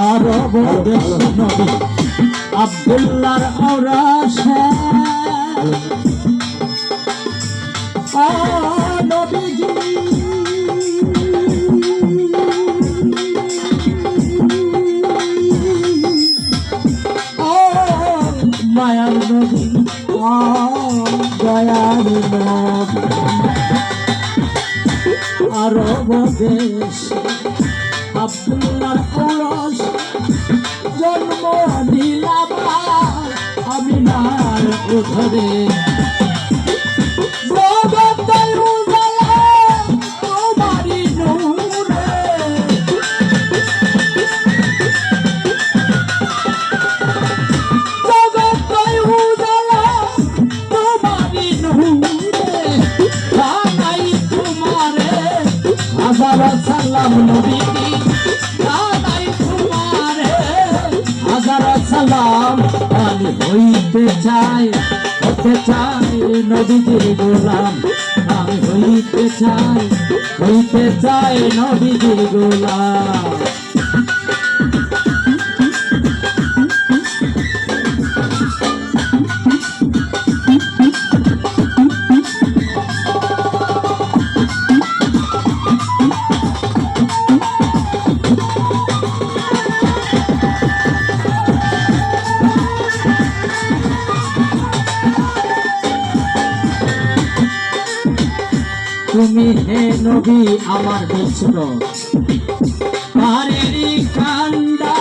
আরব দেশ নবী আব্দুল্লাহর ঔরাসে ও নবীজি। ও মায়ার নবী। দয়ার আরব দেশ আব্দুল্লাহর ঔরস জন্ম দিলাম আমি নার উধরে। জগতের উজালা তোমারই সালাম আমি হইতে চাই হতে চাই নদীজির গোলাম। আমি হইতে চাই হইতে চাই নদীজির গোলাম। তুমি হে নবী, আমার মিশ্র। পারেরি কান্দা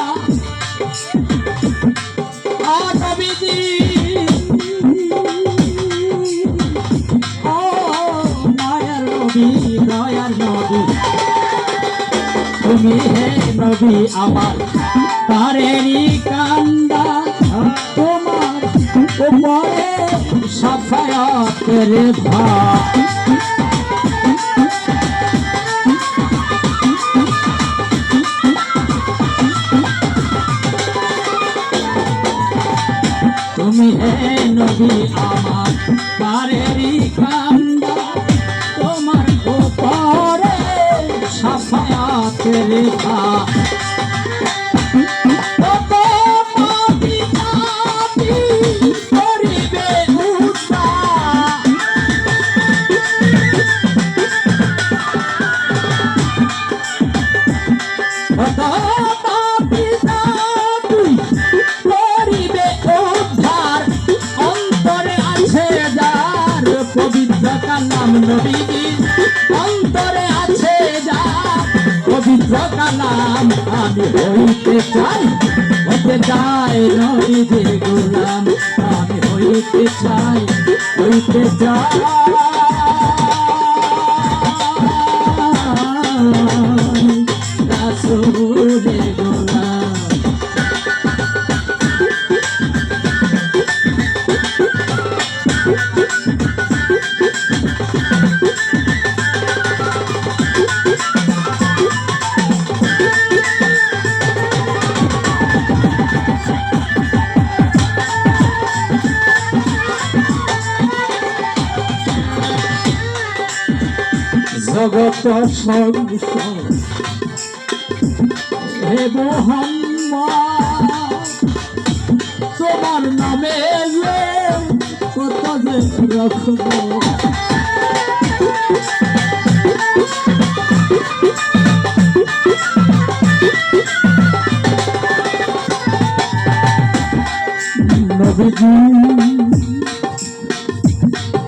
তুমি হে নবী, আমার পারেরি কান্দা। তোমার উপরে সাফায়াতের পারেরি কান্দা তোমার গোপরে সাফায়াতের রেখা কালাম আমি হইতে চাই হতে চাই নবীজির গোলাম আমি হইতে চাই হইতে চাই। জগত সংসার হে মোহাম্মদ তোমার নামে কত যে রাখব নবীজি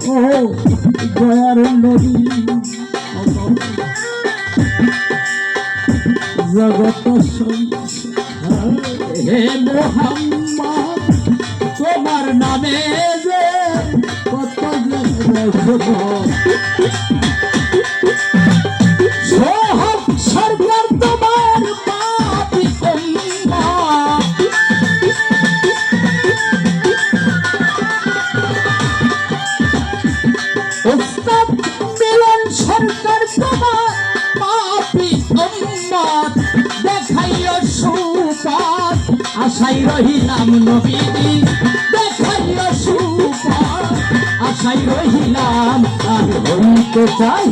ও দয়ার নবী জগত হে মোহাম্মদ তোমার নামে যে কত যে আশাই রহিলাম নবীজি। দেখাইও সুপাত আশাই রহিলাম আমি হইতে চাই,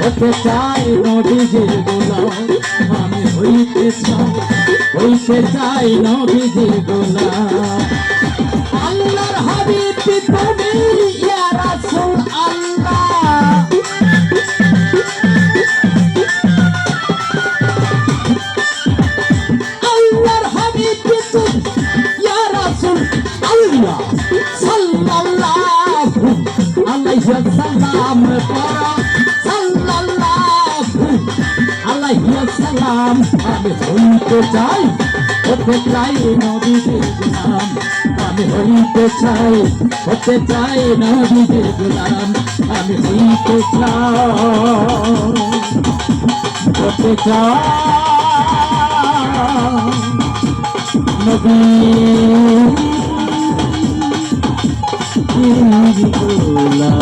হতে চাই নবীজির গোলাম। আমি হইতে চাই হইতে চাই নবীজির গোলাম। আল্লাহর হাবিব তুমি? আলাইহি ওয়াসাল্লাম পড়ো সাল্লাল্লাহু আলাইহি ওয়াসাল্লাম আমি হইতে চাই হতে চাই নবীজির গোলাম আমি হইতে চাই চাই নবীজির গোলাম